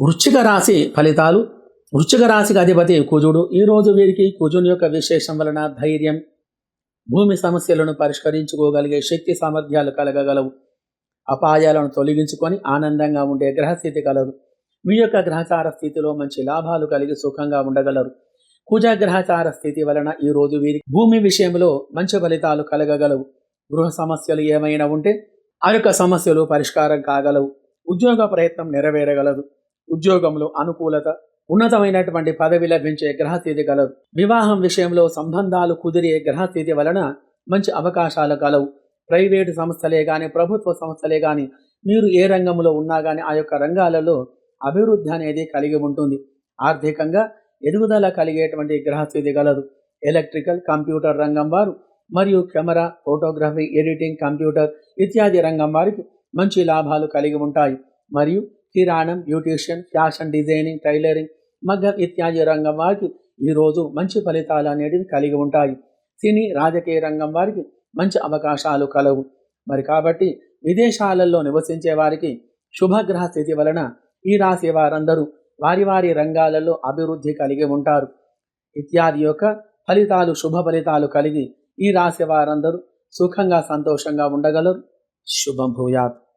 వృశ్చిక రాశి ఫలితాలు. వృశ్చిక రాశికి అధిపతి కుజుడు. ఈ రోజు వీరికి కుజుని యొక్క విశేషం వలన ధైర్యం. భూమి సమస్యలను పరిష్కరించుకోగలిగే శక్తి సామర్థ్యాలు కలగగలవు. అపాయాలను తొలగించుకొని ఆనందంగా ఉండే గ్రహస్థితి కలదు. మీ యొక్క గ్రహచార స్థితిలో మంచి లాభాలు కలిగి సుఖంగా ఉండగలరు. కుజ గ్రహచార స్థితి వలన ఈ రోజు వీరికి భూమి విషయంలో మంచి ఫలితాలు కలగగలవు. గృహ సమస్యలు ఏమైనా ఉంటే ఆ యొక్క సమస్యలు పరిష్కారం కాగలవు. ఉద్యోగ ప్రయత్నం నెరవేరగలదు. ఉద్యోగంలో అనుకూలత ఉన్నతమైనటువంటి పదవి లభించే గ్రహస్థితి కలదు. వివాహం విషయంలో సంబంధాలు కుదిరే గ్రహస్థితి వలన మంచి అవకాశాలు కలవు. ప్రైవేటు సంస్థలే కానీ ప్రభుత్వ సంస్థలే కానీ మీరు ఏ రంగంలో ఉన్నా కానీ ఆ యొక్క రంగాలలో అభివృద్ధి అనేది కలిగి ఉంటుంది. ఆర్థికంగా ఎదుగుదల కలిగేటువంటి గ్రహస్థితి కలదు. ఎలక్ట్రికల్ కంప్యూటర్ రంగం వారు మరియు కెమెరా ఫోటోగ్రఫీ ఎడిటింగ్ కంప్యూటర్ ఇత్యాది రంగం వారికి మంచి లాభాలు కలిగి ఉంటాయి. మరియు కిరాణం బ్యూటీషియన్ ఫ్యాషన్ డిజైనింగ్ టైలరింగ్ మగ్గం ఇత్యాది రంగం వారికి ఈరోజు మంచి ఫలితాలు అనేటివి కలిగి ఉంటాయి. సినీ రాజకీయ రంగం వారికి మంచి అవకాశాలు కలవు. మరి కాబట్టి విదేశాలలో నివసించే వారికి శుభగ్రహ స్థితి వలన ఈ రాశి వారందరూ వారి వారి రంగాలలో అభివృద్ధి కలిగి ఉంటారు. ఇత్యాది యొక్క ఫలితాలు శుభ ఫలితాలు కలిగి ఈ రాశి వారందరూ సుఖంగా సంతోషంగా ఉండగలరు. శుభం భూయాత్.